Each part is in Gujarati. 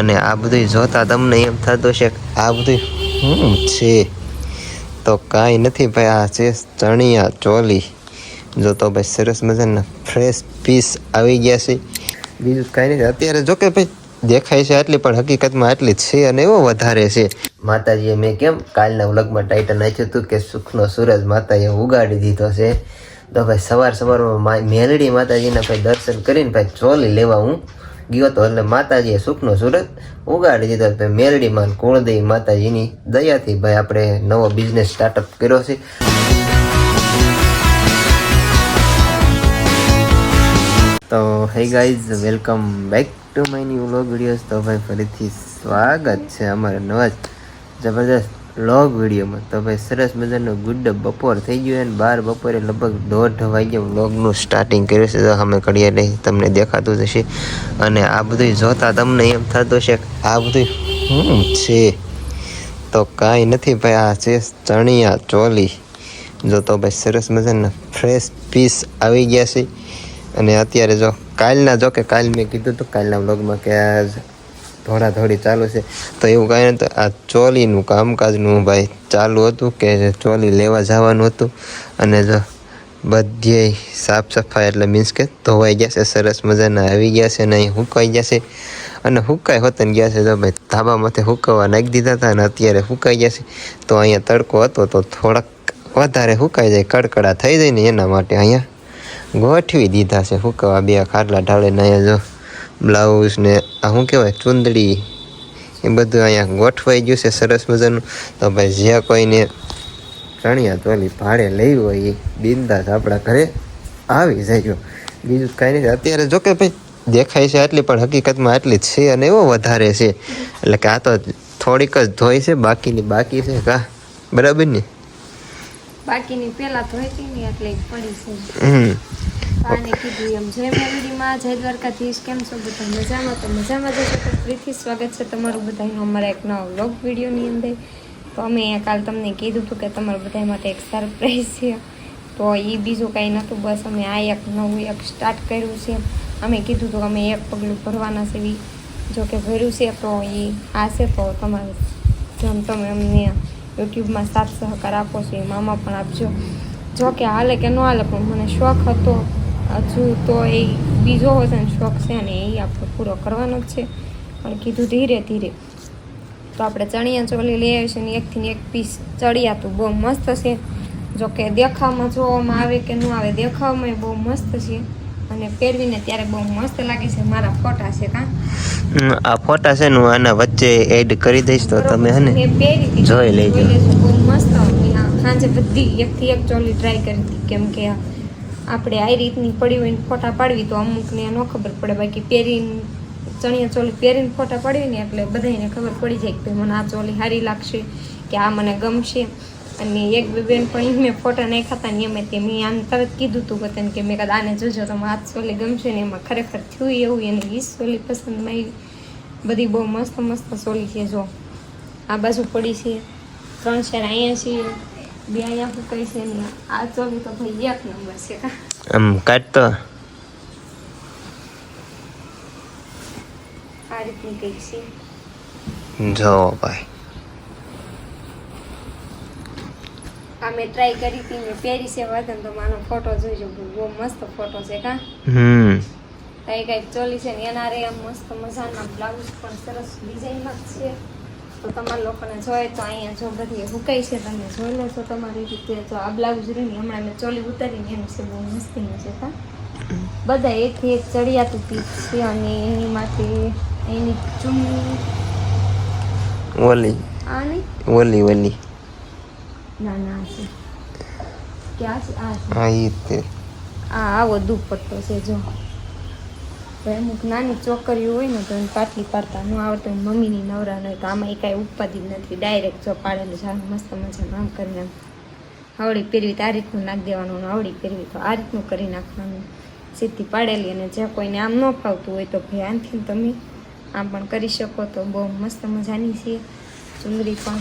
અને આ બધું જોતા તમને એમ થતું છે આ બધું શું છે? તો કાંઈ નથી ભાઈ, આ છે ચણિયા ચોલી. જો તો ભાઈ સરસ મજાના ફ્રેશ પીસ આવી ગયા છે. બીજું કાંઈ નથી. અત્યારે જો કે ભાઈ દેખાય છે આટલી, પણ હકીકતમાં આટલી છે અને એવો વધારે છે. માતાજીએ મેં કેમ કાલના વ્લોગમાં ટાઇટલ નાખ્યું હતું કે સુખનો સૂરજ માતાએ ઉગાડી દીધો છે. તો ભાઈ સવાર સવારમાં મેલડી માતાજીના ભાઈ દર્શન કરીને ભાઈ ચોલી લેવા હું ગયો તો એટલે માતાજીએ સુખનો સુરત ઉગાડી દીધો. તો મેલડીમાં કુળદેવી માતાજીની દયાથી ભાઈ આપણે નવો બિઝનેસ સ્ટાર્ટઅપ કર્યો છે. તો hey guys welcome back to my new vlog videos તો ભાઈ, ફરીથી સ્વાગત છે અમારા નવા જ વ્લોગ વિડીયોમાં તો ભાઈ સરસ મજાનો ગુડ બપોર થઈ ગયો અને બાર બપોરે લગભગ દોઢ વાગ્યે વ્લોગનું સ્ટાર્ટિંગ કર્યું છે. તો અમે નહીં તમને દેખાતું જ હશે. અને આ બધું જોતા તમને એમ થતું છે આ બધું શું છે? તો કાંઈ નથી ભાઈ, આ છે ચણિયા ચોલી. જો તો ભાઈ સરસ મજાના ફ્રેશ પીસ આવી ગયા છે. અને અત્યારે જો કાલના, જો કે કાલ મેં કીધું હતું કાલના વ્લોગમાં કે ધોડી ચાલુ છે. તો એવું કાંઈ તો આ ચોલીનું કામકાજનું ભાઈ ચાલુ હતું કે ચોલી લેવા જવાનું હતું અને જો બધે સાફ સફાઈ એટલે મીન્સ કે ધોવાઈ ગયા છે, સરસ મજાના આવી ગયા છે ને અહીં હુકાઈ ગયા છે. અને હુકાઈ હોતન ગયા છે તો ભાઈ ધાબામાંથી હુકવવા નાખી દીધા હતા અને અત્યારે હુકાઈ ગયા છે. તો અહીંયા તડકો હતો તો થોડાક વધારે હુકાઈ જાય, કડકડા થઈ જાય ને એના માટે અહીંયા ગોઠવી દીધા છે, હુકાવા બે ખાટલા ઢાળીને અહીંયા જો બ્લાઉઝ ને આ શું કહેવાય? ચુંદડી. એ બધું અહીંયા ગોઠવાઈ ગયું છે, સરસ મજાનું. તો ભાઈ, જે કોઈને ચણિયા ચોલી ભાડે લઈ હોય એ બિંદાસ આપણા ઘરે આવી જાય. બીજું કાંઈ નહીં અત્યારે જો કે ભાઈ, દેખાય છે આટલી, પણ હકીકતમાં આટલી જ છે અને એવો વધારે છે. એટલે કે આ તો થોડીક જ ધોઈ છે, બાકીની બાકી છે. કા? બરાબર ને? બાકીની પેલા ધોઈતી ની એટલે પડી છે. હમ. કીધું એમ જય મેલડીમાં જય દ્વારકાધીશ કેમ છો બધા મજામાં? તો મજામાં જશો તો ફરીથી સ્વાગત છે તમારું બધાનું અમારા એક નવા વ્લોગ વિડીયોની અંદર. તો અમે કાલ તમને કીધું હતું કે તમારા બધા માટે એક સરપ્રાઈઝ છે. તો એ બીજું કાંઈ નહોતું બસ અમે આ એક નવું એક સ્ટાર્ટ કર્યું છે. અમે કીધું હતું અમે એક પગલું ભરવાના છે જો કે ભર્યું છે તો એ આ છે તો તમારે જેમ તમે અમને યુટ્યુબમાં સાથ સહકાર આપો છો, એ મામા પણ આપજો. જો કે હાલે કે ન હાલે, પણ મને શોખ હતો. હજુ તો એ બીજો હતો ને, શોખ છે ને, એ આપણે પૂરો કરવાનો જ છે. પણ કીધું ધીરે ધીરે. તો આપણે ચણિયા ચોલી લઈ આવી છે ને, એકથી એક પીસ ચડિયા તો બહુ મસ્ત છે. જોકે દેખાવમાં જોવામાં આવે કે ન આવે દેખાવમાં બહુ મસ્ત છે. અને પહેરવીને ત્યારે બહુ મસ્ત લાગે છે. મારા ફોટા છે કાં? આ ફોટા છે નું આના વચ્ચે એડ કરી દઈશ તો તમે હે ને. જોઈ લેજો. બહુ મસ્ત સાંજે બધી એકથી એક ચોલી ટ્રાય કરી હતી. કેમ કે આપણે આ રીતની પડી હોય ને ફોટા પાડવી તો અમુકને ન ખબર પડે. બાકી પહેરીને ચણિયા ચોલી પહેરીને ફોટા પાડવી ને એટલે બધાને ખબર પડી જાય કે મને આ ચોલી સારી લાગશે કે આ મને ગમશે. અને એક બે બેન પણ મેં ફોટા નાખ્યા હતા ને એમાં તે મેં આમ તરત કીધું હતું વતન કે મેં કદાચ આને જોજો તો આ સોલી ગમશે ને એમાં ખરેખર થયું એવું એને ઈ સોલી પસંદમાં આવી. બધી બહુ મસ્ત મસ્ત સોલી છે જો. આ બાજુ પડી છે ત્રણ ચાર અહીંયા છે બે અહીંયા ફૂકાઈ છે ને આ ચોલી તો ભાઈ એક નંબર છે. કા આમ કાઢતો આ રીતની કંઈક છે. જો ભાઈ. આ મેં ટ્રાય કરી હતી મેં પહેરી છે વતન તો માનો ફોટો જોઈજો બહુ મસ્ત ફોટો છે કા? હમ. કઈ કઈ ચોલી છે ને એના રે આમ મસ્ત મજાના બ્લાઉઝ પણ સરસ ડિઝાઇનમાં છે. તો તમારા લોકોને જોઈએ તો અહીંયા જો બધી હુકાઈ છે તમે જોઈ લેશો તમારી રીતે. જો આ બ્લાઉઝ રહીને હમણાં મેં ચોલી ઉતારીને એમ છે બહુ મસ્તીનું છે કા? બધા એકથી એક ચડિયાતું પીસ છે અને એની માટે એની ચૂંટણી ઓલી આની? ઓલી ઓલી ના ના છે. ક્યાં છે? આ છે. હા ઈ તે. આ આવો દુપટ્ટો છે જો. તો અમુક નાની ચોકરીઓ હોય ને તો એને પાટલી પાડતા ન આવડતો મમ્મીની નવરા ન હોય તો આમાં એ કાંઈ ઉપાધિ જ નથી. ડાયરેક્ટ જો પાડેલું છે મસ્ત મજાનું આમ કરીને આમ. પહેરવી તો આ રીતનું નાખી દેવાનું આવડી પહેરવી તો આ રીતનું કરી નાખવાનું. સીધી પાડેલી અને જે કોઈને આમ ન ફાવતું હોય તો ભાઈ આનથી તમે આમ પણ કરી શકો તો બહુ મસ્ત મજાની છે. ચુંદરી પણ.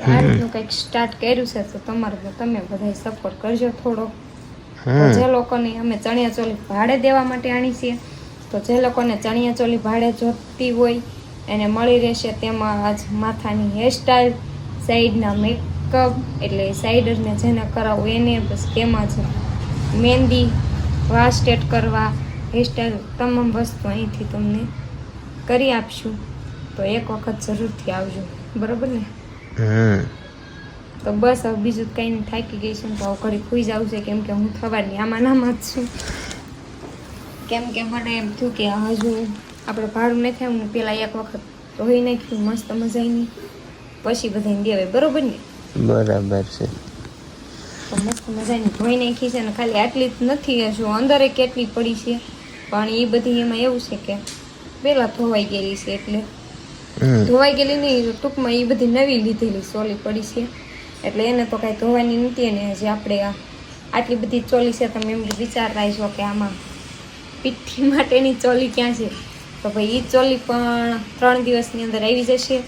આ રીતનું કંઈક સ્ટાર્ટ કર્યું છે તો તમારે તો તમે બધાય સપોર્ટ કરજો થોડો. જે લોકોને અમે ચણિયા ચોલી ભાડે દેવા માટે આણી છીએ તો જે લોકોને ચણિયા ચોલી ભાડે જોતી હોય એને મળી રહેશે તેમાં આજ માથાની હેરસ્ટાઈલ સાઈડના મેકઅપ એટલે સાઈડરને જેને કરાવવું એને બસ તેમાં જ મહેંદી વાળ સ્ટેટ કરવા હેરસ્ટાઈલ તમામ વસ્તુ અહીંથી તમને કરી આપશું. તો એક વખત જરૂરથી આવજો. બરાબર ને? તો બસ હવે બીજું કંઈ નહીં થાકી ગઈ છું તો ઘરે ખુઈ જાવ છે કેમ કે હું થવાની આમાં નામાં જ છું. કેમ કે મને એમ થયું કે હજુ આપણે ભાડું નથી થાય હું પેલા એક વખત ધોઈ નાખ્યું મસ્ત મજાની. પછી બધાને દેવાય બરોબર ને? બરાબર છે. તો મસ્ત મજાની ધોઈ નાખી છે ને ખાલી આટલી જ નથી હજુ અંદરે કેટલી પડી છે. પણ એ બધી એમાં એવું છે કે પહેલાં ધોવાઈ ગયેલી છે એટલે. ધોવાઈ ગયેલી નહીં ટૂંકમાં એ બધી નવી લીધેલી સોલી પડી છે. એટલે એને તો કાંઈ ધોવાની નથી અને હજી આપણે આ આટલી બધી ચોલી છે, તમે એમ વિચારતા છો કે આમાં પીઠી માટેની ચોલી ક્યાં છે? તો ભાઈ એ ચોલી પણ ત્રણ દિવસની અંદર આવી જશે.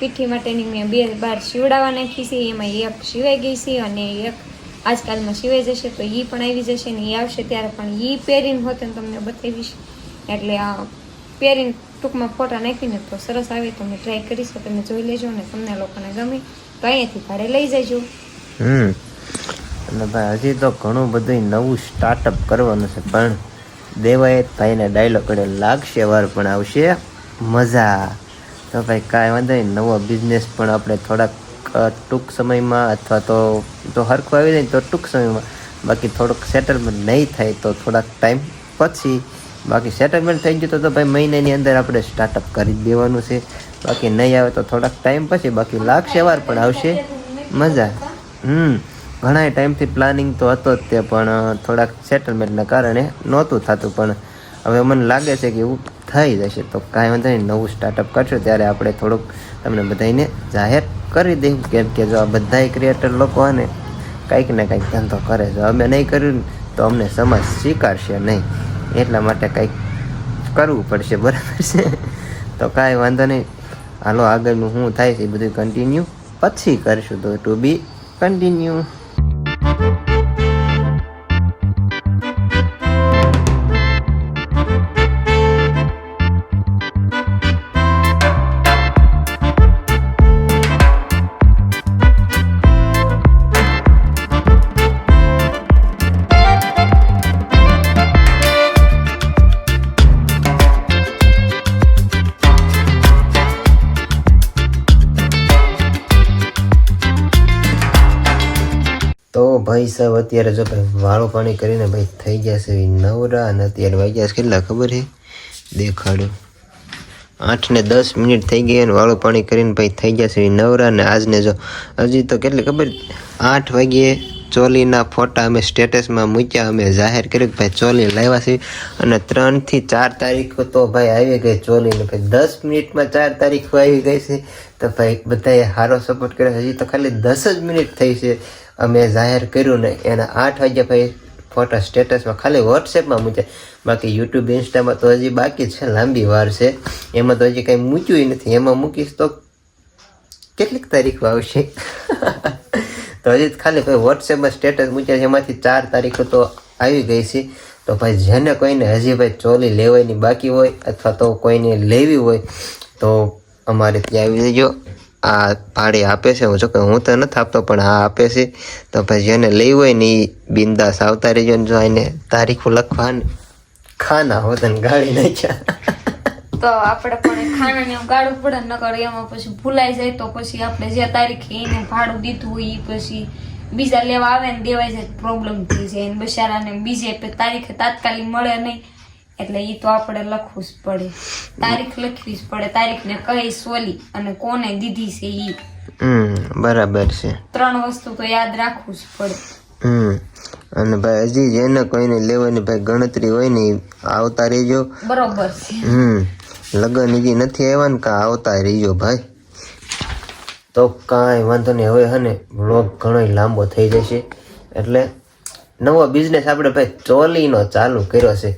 પીઠી માટેની મેં બે બાર સીવડાવવા નાખી છે, એમાં એક સિવાઈ ગઈ છે અને એક આજકાલમાં સિવાઈ જશે, તો એ પણ આવી જશે ને એ આવશે ત્યારે પણ એ પહેરીને હોત ને તમને બતાવીશ. એટલે આ પહેરીને ટૂંકમાં ફોટા નાખીને તો સરસ આવે, તમે ટ્રાય કરી શકો, તમે જોઈ લેજો ને તમને લોકોને ગમે, તો અહીંયાથી ભાડે લઈ જજો. હમ. અને ભાઈ, હજી તો ઘણું બધું નવું સ્ટાર્ટઅપ કરવાનું છે, પણ દેવાય ભાઈને ડાયલોગ કરે લાગશે, વાર પણ આવશે. મજા. તો ભાઈ, કાંઈ વાંધો નહીં, નવો બિઝનેસ પણ આપણે થોડાક ટૂંક સમયમાં અથવા તો તો હરખું આવી જાય તો ટૂંક સમયમાં, બાકી થોડુંક સેટલમેન્ટ નહીં થાય તો થોડાક ટાઈમ પછી બાકી સેટલમેન્ટ થઈ ગયું તો ભાઈ મહિનાની અંદર આપણે સ્ટાર્ટઅપ કરી દેવાનું છે. બાકી નહીં આવે તો થોડાક ટાઈમ પછી બાકી લાગશે વાર પણ આવશે. મજા. હમ. ઘણા ટાઈમથી પ્લાનિંગ તો હતો જ તે, પણ થોડાક સેટલમેન્ટના કારણે નહોતું થતું. પણ હવે મને લાગે છે કે એવું થઈ જશે. તો કાંઈ વાંધો નહીં, નવું સ્ટાર્ટઅપ કરશું. ત્યારે આપણે થોડુંક તમને બધાને જાહેર કરી દઈશું. કેમ કે જો આ બધાય ક્રિએટર લોકો આને કંઈક ને કંઈક ધંધો કરે. છે અમે નહીં કર્યું તો અમને સમાજ સ્વીકારશે નહીં. એટલા માટે કંઈક કરવું પડશે, બરાબર છે? તો કાંઈ વાંધો નહીં. હાલો, આગળનું શું થાય છે એ બધું કન્ટિન્યુ પછી કરીશું તો ટુ બી કન્ટિન્યુ ભાઈ સાહેબ, અત્યારે જો ભાઈ વાળું પાણી કરીને ભાઈ થઈ ગયા છે નવરા અને અત્યારે વાગ્યા છે કેટલા ખબર છે? દેખાડું. આઠ ને દસ મિનિટ થઈ ગઈ અને વાળું પાણી કરીને ભાઈ થઈ ગયા છે નવરા અને આજને જો, હજી તો કેટલી ખબર? આઠ વાગ્યે ચોલીના ફોટા અમે સ્ટેટસમાં મૂક્યા, અમે જાહેર કર્યું કે ભાઈ ચોલી લાવ્યા છે. અને ત્રણથી ચાર તારીખ તો ભાઈ આવી ગઈ ચોલીને. ભાઈ દસ મિનિટમાં ચાર તારીખો આવી ગઈ છે. તો ભાઈ બધાએ સારો સપોર્ટ કર્યો હજી તો ખાલી દસ જ મિનિટ થઈ છે અમે જાહેર કર્યું ને એના આઠ વાગ્યા ભાઈ ફોટા સ્ટેટસમાં ખાલી વોટ્સએપમાં મૂક્યા. બાકી યુટ્યુબ ઇન્સ્ટામાં તો હજી બાકી છે, લાંબી વાર છે. એમાં તો હજી કંઈ મૂક્યું નથી. એમાં મૂકીશ તો કેટલીક તારીખો આવશે. તો હજી ખાલી ભાઈ વોટ્સએપમાં સ્ટેટસ મૂક્યા છે, એમાંથી ચાર તારીખો તો આવી ગઈ છે. તો ભાઈ જેને કોઈને હજી ભાઈ ચોલી લેવાની બાકી હોય અથવા તો કોઈને લેવી હોય, તો અમારે ત્યાં આવી જજો. આ ભાડે આપે છે, હું જો હું તો નથી આપતો, પણ આ આપે છે. તો ભાઈ જેને લેવી હોય ને એ બિંદાસ આવતા રહેજો ને જો એને તારીખો લખવાની ખાના હોતન ગાળી નાખ્યા. તો આપણે પણ એવું ગાળવું પડે નકર એમાં પછી ભૂલાઈ જાય તો પછી આપણે જે તારીખે એને ભાડું દીધું હોય એ પછી બીજા લેવા આવે ને દેવાય જાય પ્રોબ્લેમ થઈ જાય. અને બિચારાને બીજે તારીખે તાત્કાલિક મળે નહીં એટલે એ તો આપણે લખવું જ પડે. તારીખ લખવી જ પડે. તારીખને કઈ સોલી અને કોને દીધી છે એ હમ બરાબર છે. ત્રણ વસ્તુ તો યાદ રાખવું જ પડે. હમ અને ભાઈ હજી જેને કોઈને લેવાની ભાઈ ગણતરી હોય ને આવતા રહેજો. બરોબર છે. હમ. લગન હજી નથી આવ્યા ને કા આવતા રહીજો ભાઈ. તો કાંઈ વાંધો નહીં, હવે હે ને વ્લોગ ઘણો લાંબો થઈ જશે. એટલે નવો બિઝનેસ આપણે ભાઈ ચોલીનો ચાલુ કર્યો છે.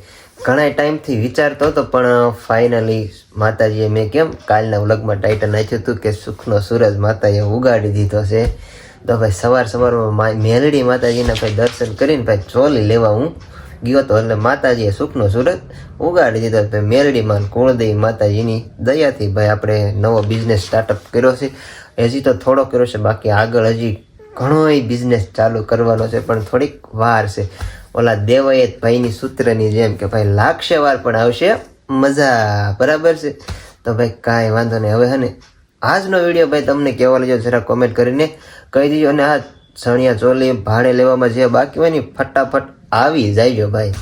ઘણા ટાઈમથી વિચારતો હતો, પણ ફાઇનલી માતાજીએ મેં કેમ કાલના વ્લોગમાં ટાઇટલ નાખ્યું હતું કે સુખનો સૂરજ માતાએ ઉગાડી દીધો છે. તો ભાઈ સવાર સવારમાં મેલડી માતાજીના ભાઈ દર્શન કરીને ભાઈ ચોલી લેવા હું ગયો તો એટલે માતાજીએ સુખનો સુરત ઉગાડી દીધો. તો મેરડીમાં કુળદેવી માતાજીની દયાથી ભાઈ આપણે નવો બિઝનેસ સ્ટાર્ટઅપ કર્યો છે. હજી તો થોડો કર્યો છે, બાકી આગળ હજી ઘણો બિઝનેસ ચાલુ કરવાનો છે, પણ થોડીક વાર છે. ઓલા દેવાયત ભાઈની સૂત્રની જેમ કે ભાઈ લાગશે વાર પણ આવશે મજા, બરાબર છે? તો ભાઈ કાંઈ વાંધો નહીં. હવે હે આજનો વીડિયો ભાઈ તમને કહેવા લેજો જરા કોમેન્ટ કરીને કહી દીજો. અને આ ચણિયા ચોલી ભાડે લેવામાં જે બાકી હોય ને ફટાફટ આવી જાયજો ભાઈ.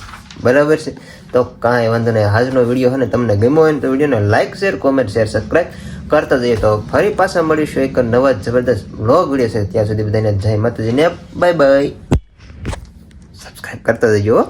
બરાબર છે? તો કાંઈ વાંધો નહીં. આજનો વીડિયો હોય ને તમને ગમ્યો હોય તો વિડીયોને like share comment share subscribe કરતા જઈએ તો ફરી પાછા મળીશું એક નવા જબરદસ્ત વ્લોગ વીડિયો છે ત્યાં સુધી બધાને જય માતાજીને બાય બાય સબસ્ક્રાઈબ કરતા જજો.